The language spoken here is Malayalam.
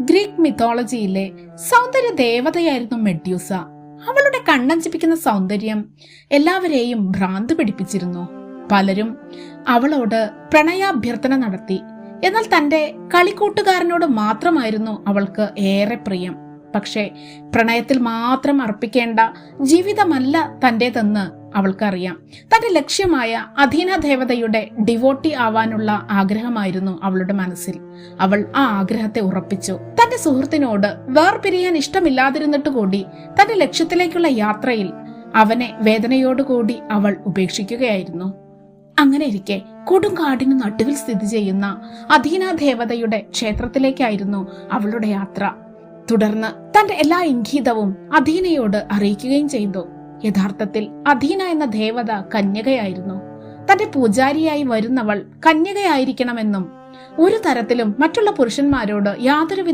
ഗ്രീക്ക് മിത്തോളജിയിലെ സൗന്ദര്യ ദേവതയായിരുന്നു മെഡ്യൂസ. അവളുടെ കണ്ണഞ്ചിപ്പിക്കുന്ന സൗന്ദര്യം എല്ലാവരെയും ഭ്രാന്ത് പിടിപ്പിച്ചിരുന്നു. പലരും അവളോട് പ്രണയാഭ്യർത്ഥന നടത്തി. എന്നാൽ തന്റെ കളിക്കൂട്ടുകാരനോട് മാത്രമായിരുന്നു അവൾക്ക് ഏറെ പ്രിയം. പക്ഷേ പ്രണയത്തിൽ മാത്രം അർപ്പിക്കേണ്ട ജീവിതമല്ല തന്റേതെന്ന് അവൾക്കറിയാം. തന്റെ ലക്ഷ്യമായ അധീന ദേവതയുടെ ഡിവോട്ടി ആവാനുള്ള ആഗ്രഹമായിരുന്നു അവളുടെ മനസ്സിൽ. അവൾ ആ ആഗ്രഹത്തെ ഉറപ്പിച്ചു. തന്റെ സുഹൃത്തിനോട് വേർപിരിയാൻ ഇഷ്ടമില്ലാതിരുന്നിട്ട് കൂടി തന്റെ ലക്ഷ്യത്തിലേക്കുള്ള യാത്രയിൽ അവനെ വേദനയോടുകൂടി അവൾ ഉപേക്ഷിക്കുകയായിരുന്നു. അങ്ങനെ ഇരിക്കെ കൊടുങ്കാടിനു നടുവിൽ സ്ഥിതി ചെയ്യുന്ന അധീന ദേവതയുടെ ക്ഷേത്രത്തിലേക്കായിരുന്നു അവളുടെ യാത്ര. തുടർന്ന് തന്റെ എല്ലാ ഇംഗീതവും അധീനയോട് അറിയിക്കുകയും ചെയ്തു. യഥാർത്ഥത്തിൽ അധീന എന്ന ദേവത കന്യകയായിരുന്നു. തന്റെ പൂജാരിയായി വരുന്നവൾ കന്യകയായിരിക്കണമെന്നും ഒരു തരത്തിലും മറ്റുള്ള പുരുഷന്മാരോട് യാതൊരുവിധ